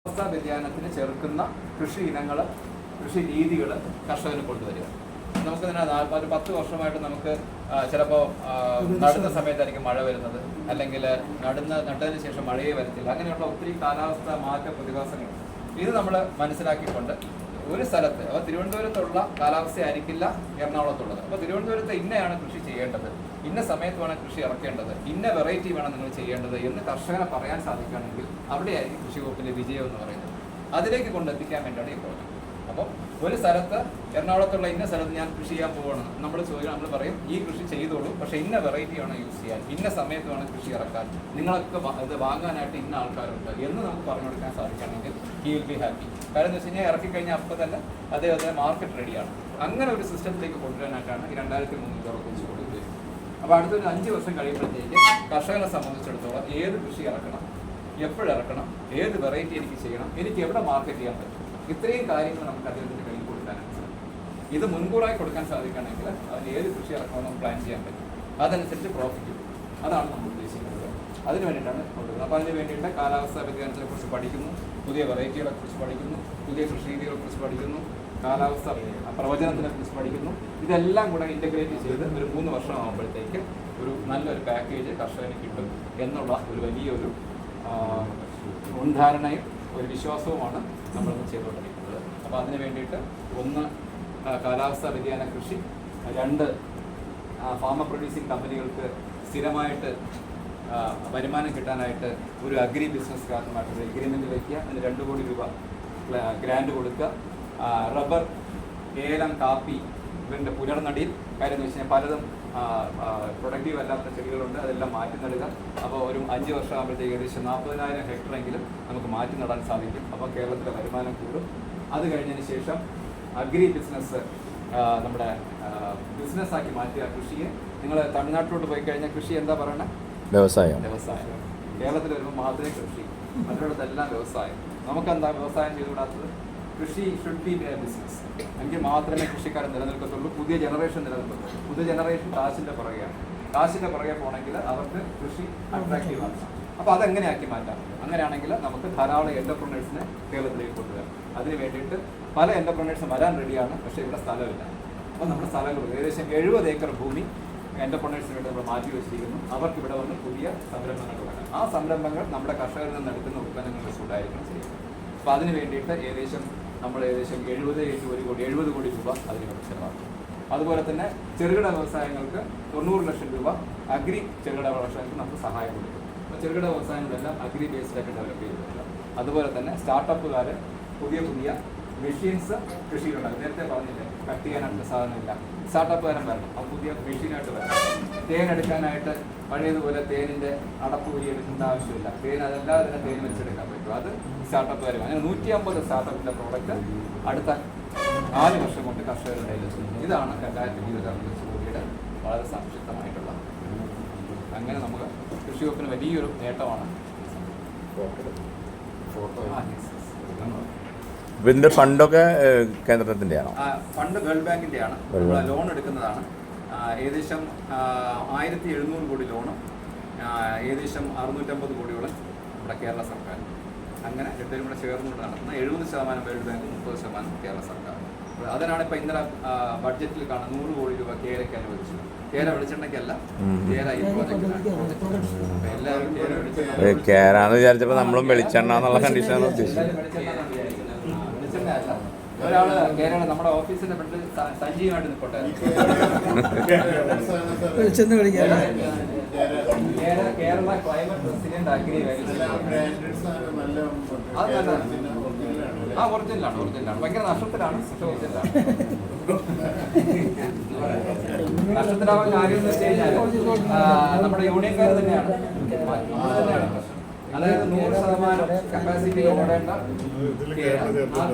കാലാവസ്ഥാ വ്യതിയാനത്തിന് ചെറുക്കുന്ന കൃഷി ഇനങ്ങൾ കൃഷി രീതികൾ കർഷകന് കൊണ്ടുവരിക. നമുക്ക് തന്നെ ഒരു പത്ത് വർഷമായിട്ട് നമുക്ക് ചിലപ്പോൾ നടുന്ന സമയത്തായിരിക്കും മഴ വരുന്നത്. അല്ലെങ്കിൽ നടുന്ന നട്ടതിന് ശേഷം മഴയെ വരത്തില്ല. അങ്ങനെയുള്ള ഒത്തിരി കാലാവസ്ഥ മാറ്റ പ്രതിഭാസങ്ങൾ. ഇത് നമ്മൾ മനസ്സിലാക്കിക്കൊണ്ട് ഒരു സ്ഥലത്ത് അപ്പോൾ തിരുവനന്തപുരത്തുള്ള കാലാവസ്ഥ ആയിരിക്കില്ല എറണാകുളത്തുള്ളത്. അപ്പോൾ തിരുവനന്തപുരത്ത് ഇന്നയാണ് കൃഷി ചെയ്യേണ്ടത്. ഇന്ന സമയത്ത് വേണം കൃഷി ഇറക്കേണ്ടത് ഇന്ന വെറൈറ്റി വേണം നിങ്ങൾ ചെയ്യേണ്ടത് എന്ന് കർഷകനെ പറയാൻ സാധിക്കുകയാണെങ്കിൽ അവിടെയായിരിക്കും കൃഷി വകുപ്പിന്റെ വിജയം എന്ന് പറയുന്നത്. അതിലേക്ക് കൊണ്ടെത്തിക്കാൻ വേണ്ടിയാണ് ഈ പ്രോജക്റ്റ് അപ്പോൾ ഒരു സ്ഥലത്ത് എറണാകുളത്തുള്ള ഇന്ന സ്ഥലത്ത് ഞാൻ കൃഷി ചെയ്യാൻ പോവാണ്. നമ്മൾ ചോദിക്കണം നമ്മൾ പറയും ഈ കൃഷി ചെയ്തോളൂ പക്ഷേ ഇന്ന വെറൈറ്റി വേണം യൂസ് ചെയ്യാൻ. ഇന്ന സമയത്ത് വേണം കൃഷി ഇറക്കാൻ. നിങ്ങളൊക്കെ ഇത് വാങ്ങാനായിട്ട് ഇന്ന ആൾക്കാരുണ്ട് എന്ന് നമുക്ക് പറഞ്ഞു കൊടുക്കാൻ സാധിക്കുകയാണെങ്കിൽ ഹി വിൽ ബി ഹാപ്പി കാരണം എന്ന് വെച്ച് കഴിഞ്ഞാൽ ഇറക്കി കഴിഞ്ഞാൽ അപ്പോൾ തന്നെ അദ്ദേഹത്തിന് മാർക്കറ്റ് റെഡിയാണ് അങ്ങനെ ഒരു സിസ്റ്റത്തിലേക്ക് കൊണ്ടുവരാനായിട്ടാണ് ഈ രണ്ടായിരത്തി ഉറപ്പിച്ചു കൊടുക്കുന്നത് അപ്പോൾ അടുത്തൊരു അഞ്ച് വർഷം കഴിയുമ്പോഴത്തേക്ക് കർഷകനെ സംബന്ധിച്ചിടത്തോളം ഏത് കൃഷി ഇറക്കണം എപ്പോഴിറക്കണം ഏത് വെറൈറ്റി എനിക്ക് ചെയ്യണം എനിക്ക് എവിടെ മാർക്കറ്റ് ചെയ്യാൻ പറ്റും? ഇത്രയും കാര്യങ്ങൾ നമുക്ക് അദ്ദേഹത്തിന്റെ കയ്യിൽ കൊടുക്കാനാണ് സാധിക്കും ഇത് മുൻകൂറായി കൊടുക്കാൻ സാധിക്കുകയാണെങ്കിൽ അതിന് ഏത് കൃഷി ഇറക്കണം ഇറക്കണമെന്ന് പ്ലാൻ ചെയ്യാൻ പറ്റും. അതനുസരിച്ച് പ്രോഫിറ്റ് കിട്ടും. അതാണ് നമ്മൾ ഉദ്ദേശിക്കുന്നത്. അതിന് വേണ്ടിയിട്ടാണ് കൊടുക്കുന്നത്. അപ്പോൾ അതിന് വേണ്ടിയിട്ട് കാലാവസ്ഥാ വ്യതിയാനത്തെ കുറിച്ച് പഠിക്കുന്നു പുതിയ വെറൈറ്റികളെ കുറിച്ച് പഠിക്കുന്നു പുതിയ കൃഷി രീതികളെ കുറിച്ച് പഠിക്കുന്നു കാലാവസ്ഥ പ്രവചനത്തിനെ കുറിച്ച് പഠിക്കുന്നു. ഇതെല്ലാം കൂടെ ഇന്റഗ്രേറ്റ് ചെയ്ത് ഒരു മൂന്ന് വർഷമാകുമ്പോഴത്തേക്ക് ഒരു നല്ലൊരു പാക്കേജ് കർഷകന് കിട്ടും എന്നുള്ള ഒരു വലിയൊരു മുൻധാരണയും ഒരു വിശ്വാസവുമാണ് നമ്മൾ ചെയ്തുകൊണ്ടിരിക്കുന്നത്. അപ്പോൾ അതിന് വേണ്ടിയിട്ട് ഒന്ന് കാലാവസ്ഥാ വ്യതിയാന കൃഷി രണ്ട് ഫാമ പ്രൊഡ്യൂസിങ് കമ്പനികൾക്ക് സ്ഥിരമായിട്ട് വരുമാനം കിട്ടാനായിട്ട് ഒരു അഗ്രി ബിസിനസ്സുകാരനുമായിട്ട് ഒരു എഗ്രിമെന്റ് വയ്ക്കുക അതിന് രണ്ട് കോടി രൂപ ഗ്രാൻഡ് കൊടുക്കുക. റബ്ബർ ഏലം കാപ്പി ഇവരുടെ പുനർനടിയിൽ കാര്യം എന്ന് വെച്ച് പലതും പ്രൊഡക്റ്റീവ് അല്ലാത്ത ചെടികളുണ്ട്. അതെല്ലാം മാറ്റി നടുക. അപ്പോൾ ഒരു അഞ്ച് വർഷം ആകുമ്പോഴത്തേക്ക് ഏകദേശം നാൽപ്പതിനായിരം ഹെക്ടറെങ്കിലും നമുക്ക് മാറ്റി നടാൻ സാധിക്കും. അപ്പോൾ കേരളത്തിലെ വരുമാനം കൂടും. അത് കഴിഞ്ഞതിന് ശേഷം അഗ്രി ബിസിനസ് നമ്മുടെ ബിസിനസ്സാക്കി മാറ്റുക കൃഷിയെ. നിങ്ങൾ തമിഴ്നാട്ടിലോട്ട് പോയി കഴിഞ്ഞാൽ കൃഷി എന്താ പറയണത് വ്യവസായം. വ്യവസായം. കേരളത്തിൽ വരുമ്പോൾ മാത്രമേ കൃഷി മറ്റുള്ളതെല്ലാം വ്യവസായം. നമുക്കെന്താ വ്യവസായം ചെയ്തുകൂടാത്തത്? കൃഷി ഷുഡ് ബിസിനസ് എങ്കിൽ മാത്രമേ കൃഷിക്കാരൻ നിലനിൽക്കത്തുള്ളൂ. പുതിയ ജനറേഷൻ നിലനിൽക്കത്തുള്ളൂ. പുതിയ ജനറേഷൻ കാശിന്റെ പുറകെയാണ്. കാശിന്റെ പുറകെ പോകണമെങ്കിൽ അവർക്ക് കൃഷി അട്രാക്റ്റീവ് ആണ്. അപ്പോൾ അതെങ്ങനെയാക്കി മാറ്റാം? അങ്ങനെയാണെങ്കിൽ നമുക്ക് ധാരാളം എന്റർപ്രണേഴ്സിനെ കേരളത്തിലേക്ക് കൊണ്ടുവരാം. അതിന് വേണ്ടിയിട്ട് പല എന്റർപ്രണേഴ്സും വരാൻ റെഡിയാണ് പക്ഷേ ഇവിടെ സ്ഥലമില്ല. അപ്പോൾ നമ്മുടെ സ്ഥലങ്ങൾ ഏകദേശം എഴുപത് ഏക്കർ ഭൂമി എന്റർപ്രണേഴ്സിന് വേണ്ടി നമ്മൾ മാറ്റി വെച്ചിരിക്കുന്നു. അവർക്ക് ഇവിടെ വന്ന് പുതിയ സംരംഭങ്ങൾ വേണം ആ സംരംഭങ്ങൾ നമ്മുടെ കർഷകരിൽ നിന്ന് എടുക്കുന്ന ഉൽപ്പന്നങ്ങളുടെ ചൂടായിരിക്കണം ചെയ്യുന്നത്. അപ്പോൾ അതിന് വേണ്ടിയിട്ട് ഏകദേശം നമ്മൾ ഏകദേശം എഴുപത് ഒരു കോടി എഴുപത് കോടി രൂപ അതിന് ചിലവാക്കും. അതുപോലെ തന്നെ ചെറുകിട വ്യവസായങ്ങൾക്ക് തൊണ്ണൂറ് ലക്ഷം രൂപ അഗ്രി ചെറുകിട വ്യവസായങ്ങൾക്ക് നമുക്ക് സഹായം കൊടുക്കും. അപ്പോൾ ചെറുകിട വ്യവസായങ്ങളെല്ലാം അഗ്രി ബേസ്ഡായിട്ട് ഡെവലപ്പ് ചെയ്തിട്ടുണ്ട്. അതുപോലെ തന്നെ സ്റ്റാർട്ടപ്പുകാർ പുതിയ പുതിയ മെഷീൻസ് കൃഷിയിലുണ്ടാകും. നേരത്തെ പറഞ്ഞില്ലേ കട്ട് ചെയ്യാനായിട്ട് സാധനമില്ല. സ്റ്റാർട്ടപ്പുകാരൻ വരണം. അത് പുതിയ മെഷീനായിട്ട് വരണം. തേൻ എടുക്കാനായിട്ട് പഴയതുപോലെ തേനിന്റെ അടപ്പ് ഊരി എടുക്കേണ്ട ആവശ്യമില്ല. തേൻ അതല്ലാതെ തന്നെ തേൻ വെച്ചെടുക്കാൻ പറ്റും. അത് സ്റ്റാർട്ടപ്പുകാർ അങ്ങനെ നൂറ്റി അമ്പത് സ്റ്റാർട്ടപ്പിന്റെ പ്രോഡക്റ്റ് അടുത്ത നാല് വർഷം കൊണ്ട് കർഷകരുടെ കയ്യിൽ ഇതാണ് രണ്ടായിരത്തി ഇരുപത്തി കോടിയുടെ വളരെ സംക്ഷിപ്തമായിട്ടുള്ള അങ്ങനെ നമുക്ക് കൃഷി വകുപ്പിന് വലിയൊരു നേട്ടമാണ്. ഫോട്ടോ ആ, ഇതിന്റെ ഫണ്ടൊക്കെ ഏഹ്, കേന്ദ്രത്തിന്റെ ആണോ ഫണ്ട് വേൾഡ് ബാങ്കിന്റെയാണ്. ആണ് ലോൺ എടുക്കുന്നതാണ്. ഏകദേശം ആയിരത്തി എഴുന്നൂറ് കോടി ലോണും ഏകദേശം അറുന്നൂറ്റമ്പത് കോടിയോളം നമ്മുടെ കേരള സർക്കാർ അങ്ങനെ രണ്ടുപേരും കൂടെ ചേർന്നുകൊണ്ട് നടത്തുന്ന എഴുപത് ശതമാനം വേൾഡ് ബാങ്ക് മുപ്പത് ശതമാനം കേരള സർക്കാർ. അതിനാണ് ഇപ്പൊ ഇന്നലെ ബഡ്ജറ്റിൽ കാണാൻ നൂറ് കോടി രൂപ കേരയ്ക്ക് അനുവദിച്ചു കേര വെളിച്ചെണ്ണയ്ക്കല്ല. കേര ഈ എല്ലാവരും കേര വെളിച്ചെണ്ണ കേരാന്ന് വിചാരിച്ചപ്പോ നമ്മളും വെളിച്ചെണ്ണ എന്നുള്ള കണ്ടീഷനാണ് ഉദ്ദേശിച്ചത് എല്ലാവരും വെളിച്ചെണ്ണ എന്നാണ് വിചാരിക്കുന്നത്. ആ, വെളിച്ചെണ്ണ അല്ല. ഒരാൾ കേരള നമ്മുടെ ഓഫീസിന്റെ ഫ്രണ്ട് സജീവമായിട്ട് നിൽക്കട്ടെ കേരള കേരള ക്ലൈമറ്റ് അഗ്രി ആ ഒറിജിനലാണ് ഒറിജിനലാണ്. ഭയങ്കര നഷ്ടത്തിലാണ് ഒറിജിനലാണ്. നഷ്ടത്തിലാവാൻ കാര്യം എന്ന് വെച്ച് കഴിഞ്ഞാൽ നമ്മുടെ യൂണിയൻകാർ തന്നെയാണ്. തന്നെയാണ്. അതായത് നൂറ് ശതമാനം കപ്പാസിറ്റി ഓടേണ്ട ആ